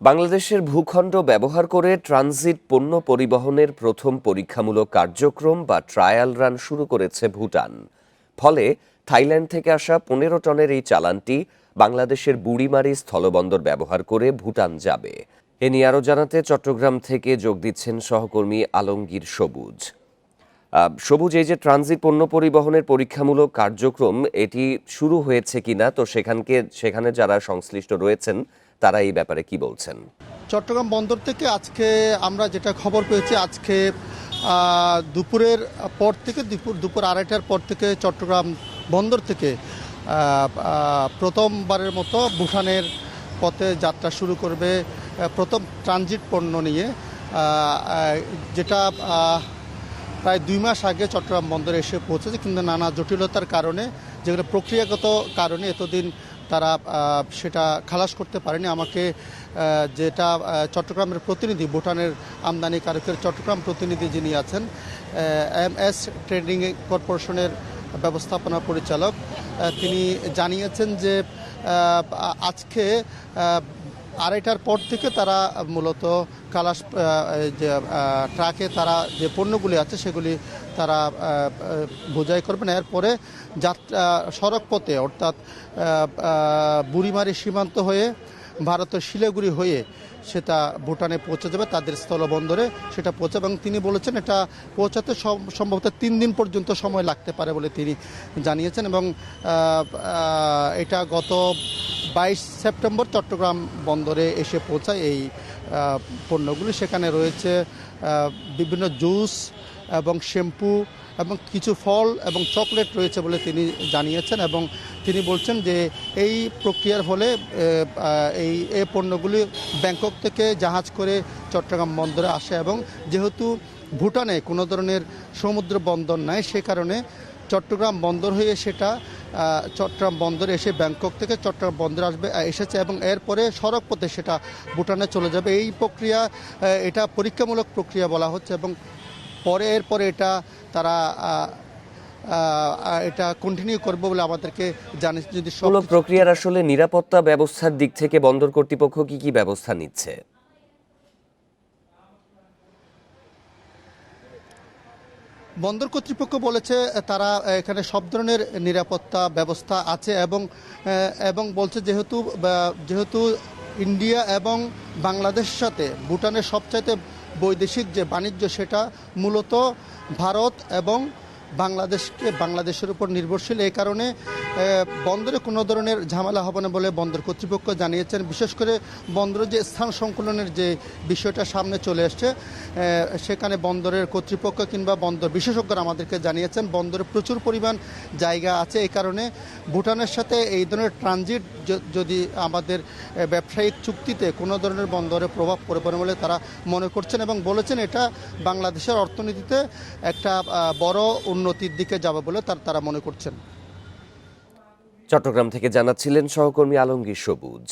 বাংলাদেশের ভূখণ্ড ব্যবহার করে ট্রানজিট পণ্য পরিবহনের প্রথম পরীক্ষামূলক কার্যক্রম বা ট্রায়াল রান শুরু করেছে ভুটান। ফলে থাইল্যান্ড থেকে আসা পনেরো টনের এই চালানটি বাংলাদেশের বুড়িমারি স্থলবন্দর ব্যবহার করে ভুটান যাবে। এ নিয়ে আরও জানাতে চট্টগ্রাম থেকে যোগ দিচ্ছেন সহকর্মী আলমগীর সবুজ। সবুজ, এই যে ট্রানজিট পণ্য পরিবহনের পরীক্ষামূলক কার্যক্রম, এটি শুরু হয়েছে কিনা, তো সেখানকে, সেখানে যারা সংশ্লিষ্ট রয়েছেন তারা এই ব্যাপারে কি বলছেন? চট্টগ্রাম বন্দর থেকে আজকে আমরা যেটা খবর পেয়েছি, আজকে দুপুরের পর থেকে, দুপুর দুপুর আড়াইটার পর থেকে চট্টগ্রাম বন্দর থেকে প্রথমবারের মতো ভুটানের পথে যাত্রা শুরু করবে প্রথম ট্রানজিট পণ্য নিয়ে যেটা প্রায় দুই মাস আগে চট্টগ্রাম বন্দরে এসে পৌঁছেছে, কিন্তু নানা জটিলতার কারণে, যেগুলো প্রক্রিয়াগত কারণে এতদিন তারা সেটা খালাস করতে পারেনি। আমাকে যেটা চট্টগ্রামের প্রতিনিধি, ভুটানের আমদানিকারকের চট্টগ্রাম প্রতিনিধি যিনি আছেন এম এস ট্রেডিং কর্পোরেশনের ব্যবস্থাপনা পরিচালক তিনি জানিয়েছেন যে আজকে আড়াইটার পর থেকে তারা মূলত কালাস যে ট্রাকে তারা যে পণ্যগুলি আছে সেগুলি তারা বোঝাই করবেন। এরপরে যাত্রা, সড়ক পথে, অর্থাৎ বুড়িমারি সীমান্ত হয়ে, ভারতের শিলিগুড়ি হয়ে সেটা ভুটানে পৌঁছে যাবে, তাদের স্থলবন্দরে সেটা পৌঁছে এবং তিনি বলেছেন, এটা পৌঁছাতে সম- সম্ভবত তিন দিন পর্যন্ত সময় লাগতে পারে বলে তিনি জানিয়েছেন। এবং এটা গত বাইশ সেপ্টেম্বর চট্টগ্রাম বন্দরে এসে পৌঁছায় এই পণ্যগুলি। সেখানে রয়েছে বিভিন্ন জুস এবং শ্যাম্পু এবং কিছু ফল এবং চকলেট রয়েছে বলে তিনি জানিয়েছেন এবং তিনি বলছেন যে এই প্রক্রিয়ার ফলে এই, এ পণ্যগুলি ব্যাংকক থেকে জাহাজ করে চট্টগ্রাম বন্দরে আসে এবং যেহেতু ভুটানে কোনো ধরনের সমুদ্র বন্দর নাই, সে কারণে চট্টগ্রাম বন্দর হয়ে সেটা চট্টগ্রাম বন্দরে এসে ব্যাংকক থেকে চট্টগ্রাম বন্দরে আসবে এসেছে এবং এরপরে সড়ক পথে সেটা ভুটানে চলে যাবে। এই প্রক্রিয়া এটা পরীক্ষামূলক প্রক্রিয়া বলা হচ্ছে এবং পরে এরপরে এটা তারা এটা কন্টিনিউ করবে বলে আমাদেরকে জানিয়েছে যদি সব প্রক্রিয়ার আসলে নিরাপত্তা ব্যবস্থার দিক থেকে বন্দর কর্তৃপক্ষ কি কি ব্যবস্থা নিচ্ছে? বন্দর কর্তৃপক্ষ বলেছে তারা এখানে সব ধরনের নিরাপত্তা ব্যবস্থা আছে এবং এবং বলছে যেহেতু যেহেতু ইন্ডিয়া এবং বাংলাদেশের সাথে ভুটানের সবচাইতে বৈদেশিক যে বাণিজ্য সেটা মূলত ভারত এবং বাংলাদেশকে বাংলাদেশের উপর নির্ভরশীল। এই কারণে বন্দরে কোনো ধরনের ঝামেলা হবে না বলে বন্দর কর্তৃপক্ষ জানিয়েছেন। বিশেষ করে বন্দরের যে স্থান সংকুলনের যে বিষয়টা সামনে চলে এসছে সেখানে বন্দরের কর্তৃপক্ষ কিংবা বন্দর বিশেষজ্ঞরা আমাদেরকে জানিয়েছেন, বন্দরে প্রচুর পরিমাণ জায়গা আছে। এই কারণে ভুটানের সাথে এই ধরনের ট্রানজিট যদি আমাদের ব্যবসায়িক চুক্তিতে কোনো ধরনের বন্দরে প্রভাব পড়বে বলে তারা মনে করছেন এবং বলেছেন, এটা বাংলাদেশের অর্থনীতিতে একটা বড় উন্নতির দিকে যাবে বলে তার তারা মনে করছেন। চট্টগ্রাম থেকে জানাচ্ছিলেন সহকর্মী আলমগীর সবুজ।